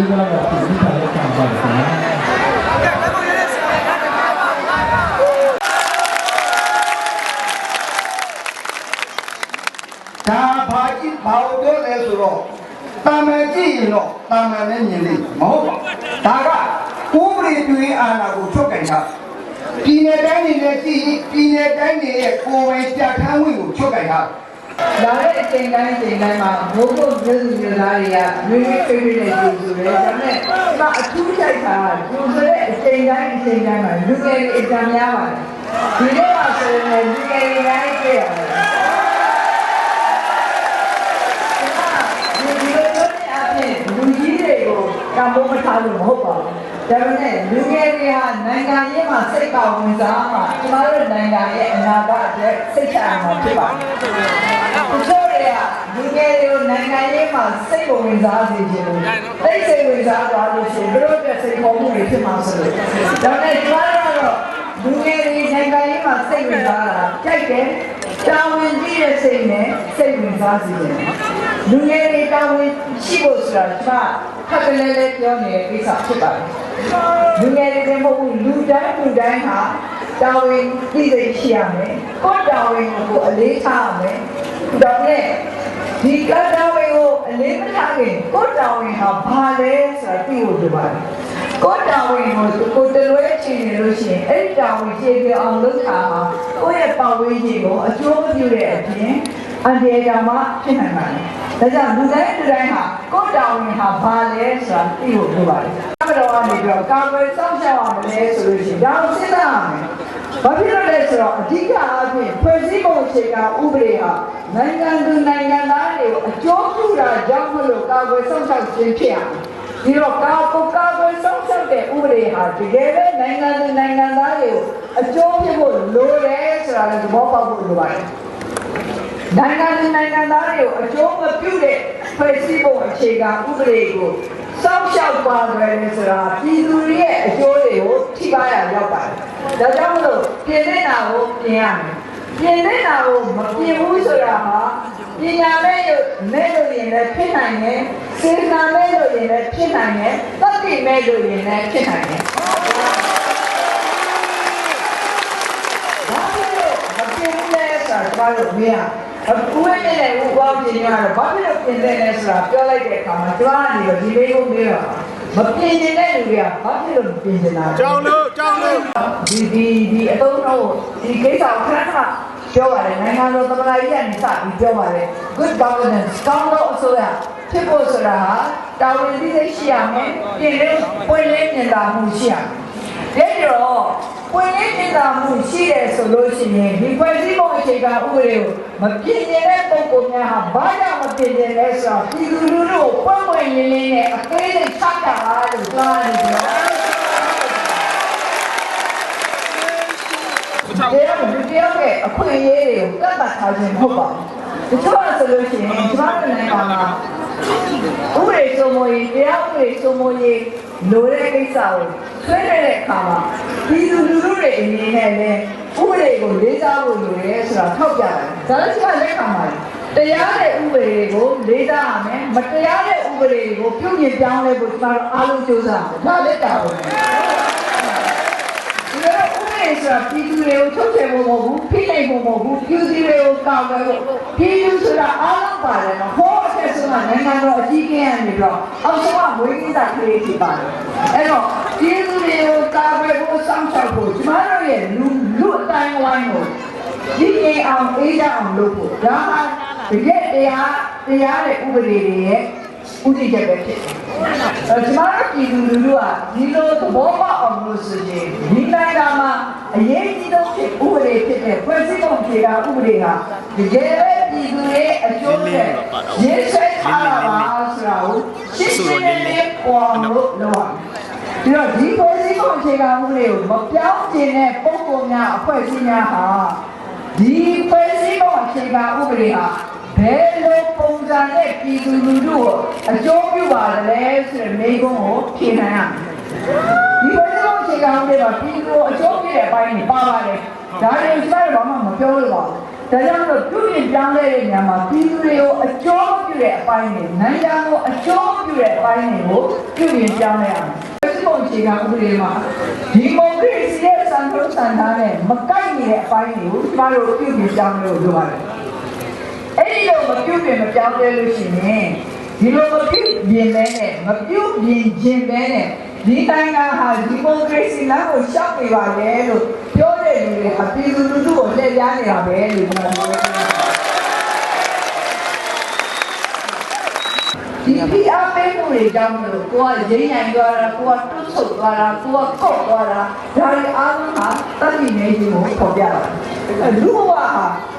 လားဒီကတော့ဖြစ်နေတဲ့ကံပါခင်ဗျာဒါဘာကြည့်ဘာလို့ပြောလဲဆိုတော့တာမန်ကြည့်ရင်တော့တာမန်နဲ့မြင်လိမ့်မယ်မဟုတ်ပါဘူးဒါကကိုယ်ပြည်တွင်းအာဏာကိုချုပ်ကင်တာပြည်နယ်တိုင်းတွေနဲ့ကြည့်ရင်ပြည်နယ်တိုင်းတွေရဲ့ကိုယ်ပိုင်ပြဋ္ဌာန်းဝင်ကိုချုပ်ကင်တာ လာတဲ့အချိန်တိုင်းအချိန်တိုင်းမှာဘိုးဘုပြည်သူပြည်သားတွေကရွေးရွေးပြေးပြေးနဲ့ကြည့်ဆိုတယ်ဒါပေမဲ့ဒါအထူးထိုက်တာကျိုးဆိုတဲ့အချိန်တိုင်းအချိန်တိုင်းမှာလူငယ်တွေအကြံများပါတယ်ဒီတော့မှာဆိုရင်လူငယ်တွေတိုင်းတွေ့ရတယ်ဒီလိုမျိုးအပြင်လူကြီးတွေကိုကံမိုးမထားလို့မဟုတ်ပါဘူး ဒါပေမဲ့လူငယ်တွေဟာနိုင်ငံရေးမှာစိတ်ပါဝင်စားမှာကျမတို့နိုင်ငံရဲ့အနာဂတ်အတွက်စိတ်ချရမှာဖြစ်ပါတယ်တချို့တွေကလူငယ်တွေကိုနိုင်ငံရေးမှာစိတ်ဝင်စားစေချင်လို့တိတ်စိတ်ဝင်စားသွားလို့ရှိရင်တို့အတွက်စိတ်ပေါ်မှုတွေဖြစ်မှာဆိုလို့ဒါနဲ့ကျမတို့ကတော့လူငယ်တွေနိုင်ငံရေးမှာစိတ်ဝင်စားတာကြိုက်တယ်တာဝန်ကြီးတဲ့စိတ်နဲ့စိတ်ဝင်စားစေတယ်လူငယ်တွေတာဝန်ရှိဖို့ဆိုတာကျမ ခက်ကြလဲလဲပြောနေတဲ့ကိစ္စဖြစ်ပါတယ်လူငယ်တွေမဟုတ်ဘူးလူတိုင်းလူတိုင်းဟာတာဝန်သိသိရှိရမယ်ကိုယ်တာဝန်ကိုအလေးထားရမယ်ဒါနဲ့ဒီကတာဝန်ကိုအလေးမထားခင်ကိုယ်တာဝန်ဟာဘာလဲဆိုတာသိဖို့လိုပါတယ်ကိုယ်တာဝန်ကိုကိုယ်တလွဲချင်နေလို့ရှိရင်အဲ့ဒီတာဝန်ကျေပြအောင်လုပ်တာဟာကိုယ့်ရဲ့ပတ်ဝန်းကျင်ကိုအကျိုးမပြုတဲ့အပြင် အန္တရာယ်ကြောင့်မှဖြစ်နိုင်ပါတယ်။ဒါကြောင့်လူတိုင်းလူတိုင်းဟာကိုယ်တာဝန်ဟာဘာလဲဆိုတာသိဖို့လိုပါတယ်။အမတော်ကနေပြီးတော့ကာကွယ်စောင့်ရှောက်အောင်လဲဆိုလို့ရှိရင်ဒါကိုစဉ်းစားရမယ်။ဘာဖြစ်လို့လဲဆိုတော့အဓိကအားဖြင့်ဖွဲ့စည်းပုံအခြေခံဥပဒေဟာနိုင်ငံသူနိုင်ငံသားတွေကိုအကျိုးပြုတာကြောင့်မလို့ကာကွယ်စောင့်ရှောက်ခြင်းဖြစ်ရမယ်။ဒီတော့ကာကိုကာကွယ်စောင့်ရှောက်တဲ့ဥပဒေဟာတကယ်ပဲနိုင်ငံသူနိုင်ငံသားတွေကိုအကျိုးပြုဖို့လိုတယ်ဆိုတာလည်းသဘောပေါက်ဖို့လိုပါတယ်။ နိုင်ငံသူနိုင်ငံသားတွေကိုအကျိုးမပြုတဲ့ဖွဲ့စည်းပုံအခြေခံဥပဒေကိုစောင့်ရှောက်ပါကြတယ်ဆိုတာပြည်သူတွေရဲ့အကျိုးတွေကိုထိပါရရောက်ပါတယ်။ဒါကြောင့်မလို့ပြင်နေတာကိုပြင်ရမယ်။ပြင်နေတာကိုမပြင်ဘူးဆိုတာဟာပညာမဲ့လို့မဲ့လို့ရင်လည်းဖြစ်နိုင်တယ်။စေတနာမဲ့လို့ရင်လည်းဖြစ်နိုင်တယ်။သတ္တိမဲ့လို့ရင်လည်းဖြစ်နိုင်တယ်။ဘာဖြစ်လို့မပြင်ဘူးလဲဆိုတာကျွန်တော်တို့မေးရ အခုဝိနေနဲ့ဥပအောင်ပြင်ရတော့ဘာဖြစ်လို့ပြင်တယ်လဲဆိုတာပြောလိုက်တဲ့အခါမှာကျွန်တော်ကနေတော့ဒီလေးကိုမေးတော့မပြင်နေတဲ့လူတွေကဘာဖြစ်လို့မပြင်နေတာလဲကြောင်းလို့ကြောင်းလို့ဒီဒီဒီအသုံးတော့ဒီကိစ္စကိုခဏခဏပြောပါတယ်နိုင်ငံတော်သမ္မတကြီးကနေစပြီးပြောပါတယ် good governance ကောင်းသောအစိုးရဖြစ်ဖို့ဆိုတာဟာတာဝန်သိသိရှိရမယ်ပြင်လဲပွင့်လင်းမြင်သာမှုရှိရမယ် ဒါကြောင့်ပွင့်လင်းမြင်သာမှုရှိတယ်ဆိုလို့ရှိရင်ဒီဖွဲ့စည်းပုံအခြေခံဥပဒေကိုမပြင်တဲ့ပုံပုံများဟာဘာကြောင့်မပြင်တယ်လဲဆိုတော့ပြည်သူလူထုကိုပွင့်ပွင့်လင်းလင်းနဲ့အသေးစိတ်ချတာလို့ပြောရတယ်ပြောတရားလူတယောက်ရဲ့အခွင့်အရေးတွေကိုကတ်ပတ်ထားခြင်းမဟုတ်ပါဘူး။တချို့ကဆိုလို့ရှိရင်ကျမတို့နိုင်ငံမှာဥပဒေစိုးမိုးရေးတရားဥပဒေစိုးမိုးရေးလိုတဲ့ကိစ္စကို ဆွေးနွေးတဲ့အခါမှာပြည်သူလူထုတွေအနေနဲ့လည်းဥပဒေကိုလေးစားဖို့လိုတယ်ဆိုတာထောက်ပြတယ်။ဒါလည်းကျမလက်ခံပါတယ်။တရားတဲ့ဥပဒေကိုလေးစားရမယ်။မတရားတဲ့ဥပဒေကိုပြုပြင်ပြောင်းလဲဖို့ကျမတို့အားလုံးကြိုးစားရမယ်။ဒါလည်းတာဝန်ပဲ။ဒီလိုဥပဒေဆိုတာပြည်သူတွေကိုချုပ်ချယ်ဖို့မဟုတ်ဘူးဖိနှိပ်ဖို့မဟုတ်ဘူးပြည်သူတွေကိုကောက်ွယ်ဖို့ပြည်သူဆိုတာအားလုံးပါတယ်နော်ဟော အထက်ဆုံးကနိုင်ငံတော်အကြီးအကဲကနေပြီးတော့အောက်ဆုံးကဝိကိစ္စကလေးဖြစ်ပါတယ်အဲ့တော့ပြည်သူတွေကိုကောက်ွယ်ဖို့စောင့်ရှောက်ဖို့ကျမတို့ရဲ့လူလူအတိုင်းဝိုင်းကိုဒီအေအောင်အေးကြအောင်လုပ်ဖို့ဒါဟာတကယ်တရားတရားတဲ့ဥပဒေတွေရဲ့ဥတည်ချက်ပဲဖြစ်တယ်။အဲကျမတို့ပြည်သူလူထုကဒီလိုသဘောပေါက်အောင်လို့ဆိုရင်ဒီနိုင်ငံမှာအရေးကြီးဆုံးဖြစ်ဥပဒေဖြစ်တဲ့ဖွဲ့စည်းပုံအခြေခံဥပဒေဟာ တကယ်ပဲပြည်သူတွေအကျိုးနဲ့ရေးဆွဲထားတာပါဆိုတာကိုရှင်းရှင်းလင်းလင်းပေါ်လို့လုပ်ရမယ်။ပြီးတော့ဒီဖွဲ့စည်းပုံအခြေခံဥပဒေကိုမပြောင်းကျင်တဲ့ပုံပုံများအဖွဲ့အစည်းများဟာဒီဖွဲ့စည်းပုံအခြေခံဥပဒေဟာဘယ်လိုပုံစံနဲ့ပြည်သူလူထုကိုအကျိုးပြုပါလဲဆိုတဲ့မိကုံးကိုဖြေနိုင်ရမယ်။ဒီဖွဲ့စည်းပုံအခြေခံဥပဒေမှာပြည်သူကိုအကျိုးပြုတဲ့အပိုင်းတွေပါပါတယ်။ဒါတွေကျွန်တော်တို့ဘာမှမပြောလို့ပါဘူး။ ကြောင့်လို့ပြုပြင်ပြောင်းလဲတဲ့နေရာမှာပြည်သူတွေကိုအကျိုးပြုတဲ့အပိုင်းတွေနိုင်ငံကိုအကျိုးပြုတဲ့အပိုင်းတွေကိုပြုပြင်ပြောင်းလဲရမယ်။ဒီပုံချေကဥပဒေမှာဒီမိုကရေစီရဲ့စံနှုန်းစံထားနဲ့မကိုက်နေတဲ့အပိုင်းတွေကိုကျမတို့ပြုပြင်ပြောင်းလဲလို့ပြောရတယ်။အဲ့ဒီလိုမပြုပြင်မပြောင်းလဲလို့ရှိရင်ဒီလိုမပြုပြင်ပဲနဲ့မပြုပြင်ခြင်းပဲနဲ့ ဒီနိုင်ငံဟာဒီမိုကရေစီလမ်းကိုရှောက်နေပါလေလို့ပြောတဲ့လူတွေအပြည်သူလူထုကိုလက်ပြနေတာပဲလို့ကျွန်တော်ပြောတယ်ဒီပြအမေမှုတွေကြောင့်မလို့ကိုကရင်းနိုင်သွားတာကိုကတွတ်ဆုတ်သွားတာကိုကကော့သွားတာဒါတွေအားလုံးဟာတတ်ပြီးနေခြင်းကိုပေါ်ပြတာလူဘဝဟာ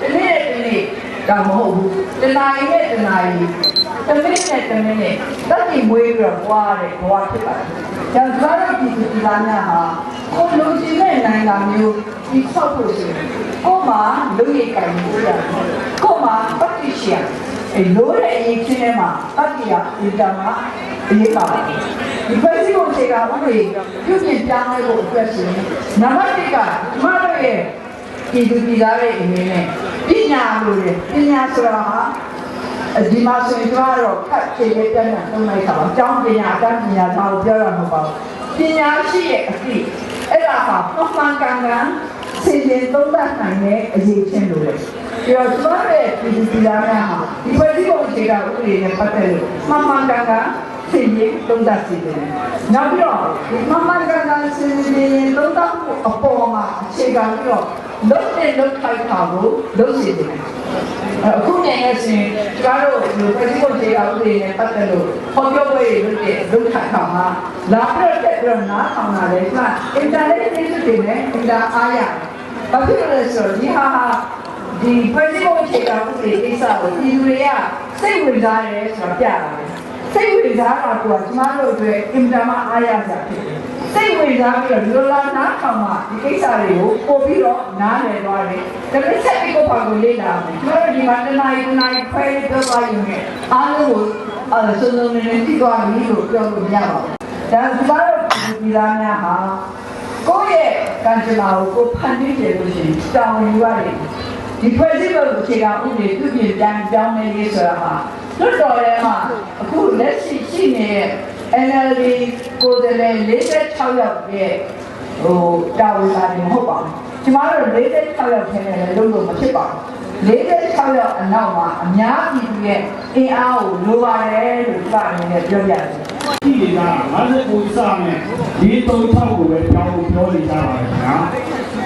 ဒီနေ့ဒီနေ့ ဒါမဟုတ်ဘူးတဏှာကြီးနဲ့တဏှာကြီးတမင်းနဲ့တမင်းနဲ့တတ်ပြီးမွေးပြီးတော့ဘဝတဲ့ဘဝဖြစ်ပါတယ်။ကျန်သွားတဲ့ဒီဒီလာများဟာကိုလူကြီးတဲ့နိုင်ငံမျိုးဒီဆောက်ဖို့ရှိတယ်။ကိုမှလူရိတ်ကံမျိုးရတယ်။ကိုမှပတ်တိရှိရအဲလိုတဲ့အရေးချင်းထဲမှာတတ်ရဒီကမှာအရေးပါပါတယ်။ဒီဖွဲ့စည်းပုံခြေကဥပဒေပြုပြင်ပြောင်းလဲဖို့အတွက်ဆိုရင်နံပါတ်1ကကျမတို့ရဲ့ဒီလူပြည်သားတွေအနေနဲ့ ပညာလို့လေပညာဆိုတာဟာဒီမှာဆိုရင်ကျွန်တော်ကတော့ခက်ခြေလေးပြန်ပြန်သုံးလိုက်တာပါအကြောင်းပညာအတန်းပညာသားကိုပြောရမှာပါပညာရှိရဲ့အဖြစ်အဲ့ဒါဟာမှန်မှန်ကန်ကန်စင်ရင်သုံးသပ်နိုင်တဲ့အရေးချင်းလို့လေပြီးတော့ကျွန်တော်ရဲ့ဒီဒီလာများဟာဒီဖွဲ့စည်းပုံအခြေခံဥပဒေနဲ့ပတ်သက်လို့မှန်မှန်ကန်ကန်စင်ရင်သုံးသပ်စီတယ်နောက်ပြီးတော့ဒီမှန်မှန်ကန်ကန်စင်ရင်သုံးသပ်မှုအပေါ်မှာအခြေခံပြီးတော့ လုံးနဲ့လုံးထိုက်တာကိုလုံးစီတယ်အခုနေရစဉ်ကျားတို့ဒီပြည်သူ့ခြေကဥပဒေနဲ့ပတ်သက်လို့ဟောပြောပွဲတွေလုပ်တဲ့လုပ်ထိုက်တာမှာလာပြတ်တဲ့ပြီးတော့နားထောင်တာလေကျအင်တာနက်ပြည်သူတွေနဲ့အင်တာအားရဘာဖြစ်လို့လဲဆိုတော့ဒီဟာဟာဒီပြည်သူ့ခြေကဥပဒေကိစ္စကိုပြည်သူတွေကစိတ်ဝင်စားတယ်ဆိုတာပြတာပဲစိတ်ဝင်စားတာကကျမတို့အတွက်အင်တာမအားရကြဖြစ်တယ် စိတ်ဝင်စားပြီးတော့လူလာနားထောင်မှဒီကိစ္စတွေကိုပို့ပြီးတော့နားလည်သွားတယ်။ဒါပေမဲ့ဆက်ပြီးကိုပါကိုလေ့လာမယ်။ကျွန်တော်တို့ဒီမှာတနားရီတနားရီခွဲလေးပြောသွားရင်လည်းအားလုံးကိုအဲစုံစုံနေနေကြည့်သွားပြီလို့ပြောလို့ရပါဘူး။ဒါကျမတို့ဒီသားများဟာကိုယ့်ရဲ့ကံကြမ္မာကိုကိုဖန်တီးကြလို့ရှိရင်တောင်းယူရတယ်။ဒီဖွဲ့စည်းပုံအခြေခံဥပဒေပြုပြင်ပြန်ပြောင်းလဲရေးဆိုတာဟာလွတ်တော်ထဲမှာအခုလက်ရှိရှိနေတဲ့ NLD ကိုယ်စားလှယ်46ယောက်ရဲ့ဟိုတာဝန်လာတယ်မဟုတ်ပါဘူး။ကျမတို့46ယောက်ထဲနဲ့လည်းလုံးလို့မဖြစ်ပါဘူး။46ယောက်အနောက်မှာအများပြည်သူရဲ့အင်အားကိုလိုပါတယ်လို့ဒီကအနေနဲ့ပြောပြတယ်။ဒီက59စနဲ့ဒီ36ကိုပဲပြောင်းလို့ပြောနေကြပါလေခင်ဗျာ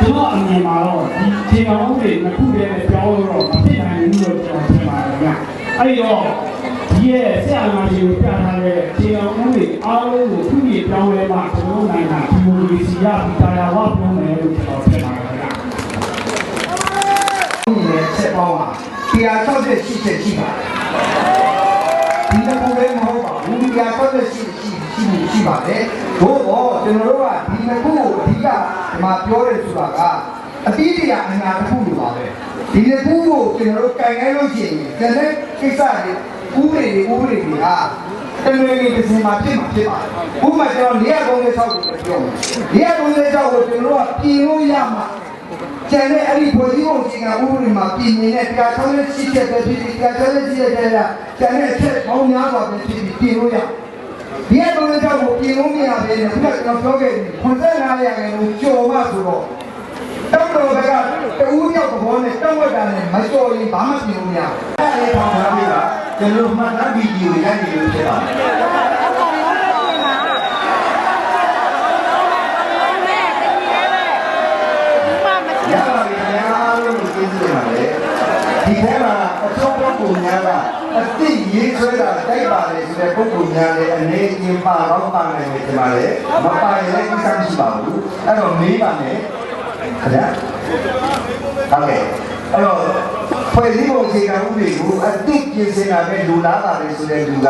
ကျွန်တော်အမြင်မှာတော့ဒီခြေအောင်တွေနှစ်ခုတည်းနဲ့ပြောင်းလို့တော့မဖြစ်နိုင်ဘူးလို့ကျွန်တော်ထင်ပါတယ်ခင်ဗျာအဲ့တော့ ဒီရဲ့ဆရာမကြီးကိုပြထားတဲ့ခြေအောင်တွေအားလုံးကိုသူ့ရဲ့ပြောင်းလဲမှကျွန်တော်နိုင်တာဒီမိုကရေစီရပြီးတရားဝပြောမယ်လို့ကျွန်တော်ထင်ပါတယ်ခင်ဗျာဒီရဲ့ချက်ပေါင်းဟာ168ချက်ရှိပါတယ်ဒီတစ်ခုလည်းမဟုတ်ပါဘူး168ရှိရှိရှိရှိပါတယ်ဘို့တော့ကျွန်တော်တို့ကဒီနှစ်ခုကိုအဓိကဒီမှာပြောရဲဆိုတာကအတိအကျအနာတစ်ခုလိုပါပဲဒီနှစ်ခုကိုကျွန်တော်တို့ကင်ခဲ့လို့ရှိရင်ကျန်တဲ့ကိစ္စတွေ ဥပဒေတွေဥပဒေတွေဟာတမန်ကြီးပြင်မှာဖြစ်မှာဖြစ်ပါတယ်။ဥပမာကျွန်တော်436ကိုပြောမယ်။436ကိုကျွန်တော်တို့ကပြင်လို့ရမှာကျန်တဲ့အဲ့ဒီဖွဲ့စည်းပုံအခြေခံဥပဒေမှာပြည်နေတဲ့တရားထုတ်တဲ့ရှိချက်ပဲဖြစ်ဖြစ်တရားထုတ်တဲ့ရှိချက်တွေကကျန်တဲ့အချက်ပေါင်းများစွာပဲဖြစ်ပြီးပြင်လို့ရဒီအတုံးကြောင့်ကိုပြင်လို့မရဘဲနဲ့ခုနကကျွန်တော်ပြောခဲ့တယ်85ရာခိုင်နှုန်းကျော်မှဆိုတော့တောက်တော်ကတူးရောက်သဘောနဲ့တောက်ဝက်တာနဲ့မကျော်ရင်ဘာမှပြင်လို့မရဘူးအဲ့ဒီပေါင်းထားပြီးတာ ကျွန်တော်မှတ်သားဗီဒီယိုရိုက်နေလို့ဖြစ်ပါတယ်ရပါပြီခင်ဗျာလို့ကျေးဇူးတင်ပါတယ်ဒီထဲမှာအထောက်အကူများကအတိရေးဆွဲတာတိုက်ပါလေဆိုတဲ့ပုဂ္ဂိုလ်များလည်းအနေအချင်းပါတော့ပါနိုင်တယ်ဒီမှာလေမပါရင်လည်းကိစ္စမရှိပါဘူးအဲ့တော့မေးပါမယ်ခင်ဗျာဟုတ်ကဲ့အဲ့တော့ ဖွဲ့စည်းပုံအခြေခံဥပဒေကိုအတိပြင်ဆင်တာပဲလူလားပါလေဆိုတဲ့လူက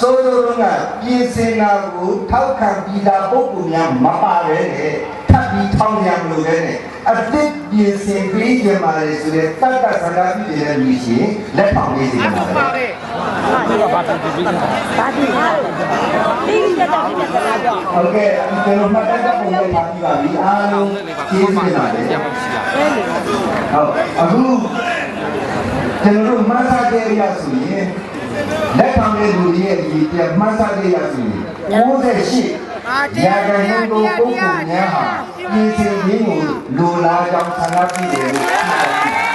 စိုးစိုးလုံးကပြင်ဆင်တာကိုထောက်ခံပြီးသားပုဂ္ဂိုလ်များမပါပဲနဲ့ထပ်ပြီးထောင်းရမလို့ပဲနဲ့အတိပြင်ဆင်ပြီးကြမှာလေဆိုတဲ့တတ်တဆန္ဒပြုတဲ့လူရှိလက်ထောင်လေးစီပါပဲဟုတ်ကဲ့ကျွန်တော်မှတ်တမ်းပုံလေးပါပြီးပါပြီအားလုံးကျေးဇူးတင်ပါတယ်ဟုတ်အခု ကျွန်တော်တို့မှန်းစားကြရဆိုရင်လက်ခံတဲ့လူတွေရဲ့ဒီပြမှန်းစားကြရဆိုရင်98ရာခိုင်နှုန်းသောပုဂ္ဂိုလ်များဟာပြည်စင်ရင်းကိုလိုလားကြောင်းဆန္ဒပြုတယ်လို့သိပါတယ်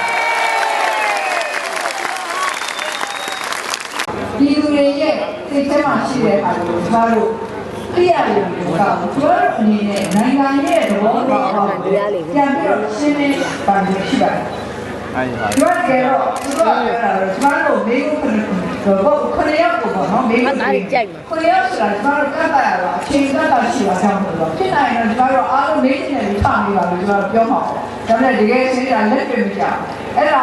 ဒီလူတွေရဲ့စိတ်ထဲမှာရှိတဲ့အခါကိုကျမတို့သိရတယ်လို့ပြောတာကျမတို့အနေနဲ့နိုင်ငံရဲ့သဘောတရားကိုပြန်ပြီးတော့ရှင်းလင်းပါလို့ရှိပါတယ်။ ကျွတ်ကြတော့သူကပြောတာတော့ကျမတို့မိကုခဏတော့ခဏရောက်ပေါ့နော်မိကုခဏရောက်ဆိုတာကျမတို့ကတ်တာရတော့အချိန်ကတ်တာရှိတာကြောင့်မလို့ဖြစ်နိုင်တော့ကျမတို့အားလုံးနေနေပြီးထားနေပါလို့ကျမတို့ပြောမှာပေါ့။ဒါပေမဲ့တကယ်ရှင်းတာလက်တွေ့မကြဘူး။အဲ့ဒါ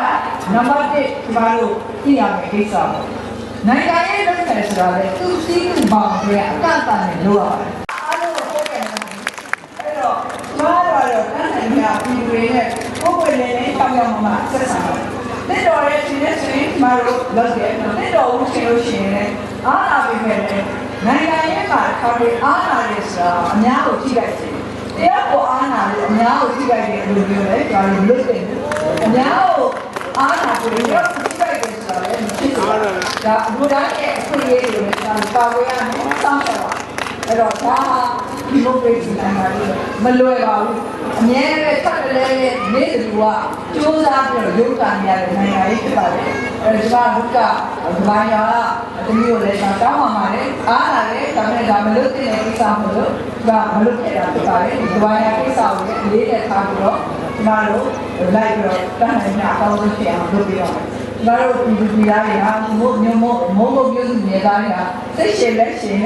နံပါတ်1ကျမတို့သိရမယ့်ကိစ္စပေါ့။နိုင်ငံရေးလုပ်တယ်ဆိုတာလေသူစီးသူပေါင်းတွေအကန့်အသတ်နဲ့လုပ်ရပါတယ်အားလုံးကိုဟုတ်ကဲ့အဲ့တော့ကျမတို့ကတော့တန်းနိုင်များပြည်တွေနဲ့ ကိုယ်ကိုယ်လေးလေးတောင်းရမှာဆက်ဆံပါတယ်လက်တော်ရဲ့ဒီနေ့ဆိုရင်ကျမတို့လုပ်တယ်လက်တော်ဦးရှင်လို့ရှိရင်လည်းအားနာပေးမယ်လေနိုင်ငံရေးမှာခေါ်ပြီးအားနာတယ်ဆိုတာအများကိုကြည့်လိုက်တယ်တရားကိုအားနာလို့အများကိုကြည့်လိုက်တယ်လို့ပြောတယ်ဒါလည်းလုပ်တယ်အများကိုအားနာပြီးတော့ကြည့်လိုက်တယ်ဆိုတာလည်းဖြစ်တယ်ဒါအမှုတိုင်းရဲ့အခွင့်အရေးတွေနဲ့ဒါပါဝေရမယ်စောင့်ရှောက်ပါအဲ့တော့ဒါဟာဒီမိုကရေစီနိုင်ငံလေးမလွယ်ပါဘူးအမြဲတမ်းဆက်တလဲနဲ့နေသူ ကစူးစမ်းပြီးတော့ရုပ်ကံရတဲ့နိုင်ငံလေးဖြစ်ပါတယ်အဲ့တော့ဒီမှာဘုကဒီမိုင်းရအတမီးကိုလည်းတောင်းပါပါလေအားလာတယ်ဒါပေမဲ့ဒါမလို့တဲ့ကိစ္စမလို့ဒါမလို့ခဲ့တာဖြစ်ပါတယ်ဒီမိုင်းရကိစ္စကိုလည်းလေးနဲ့ထားပြီးတော့ကျမတို့လိုက်ပြီးတော့တန်းနိုင်တာအကောင်းဆုံးဖြစ်အောင်လုပ်ပြီးတော့ကျမတို့ဒီဒီသားတွေဟာမို့မျိုးမို့မို့မို့မျိုးစုနေသားတွေဟာစိတ်ရှင်လက်ရှင်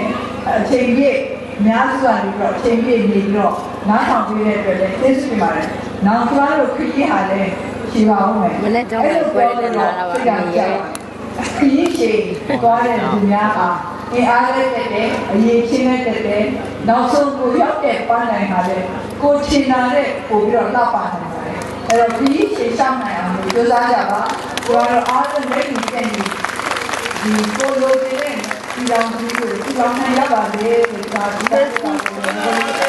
အချိန်ပြည့်အများစုကနေပြီးတော့အချိန်ပြည့်နေပြီးတော့နားထောင်ပြတဲ့အတွက်လည်းသိရှိပါတယ်။ နောက်ကျမတို့ခရီးဟာလည်းရှိပါဦးမယ်။မနေ့ကကြောင့်ပဲပွဲနဲ့လာတာပါစိတ်ကကြောက်ခရီးရှည်သွားတဲ့လူများဟာအင်အားလည်းတက်တယ်အရေးချင်းလည်းတက်တယ်နောက်ဆုံးကိုရောက်တဲ့ပန်းနိုင်ဟာလည်းကိုချင်တာတဲ့ပို့ပြီးတော့လောက်ပါနိုင်ပါတယ်အဲ့တော့ခရီးရှည်ရှောက်နိုင်အောင်လို့ကြိုးစားကြပါကျွန်တော်တို့အားလုံးလက်ပြီးတက်နေဒီကိုလိုချင်တဲ့ဒီလောင်ကြီးကိုဒီလောင်နိုင်ရပါလေဒီကဒီက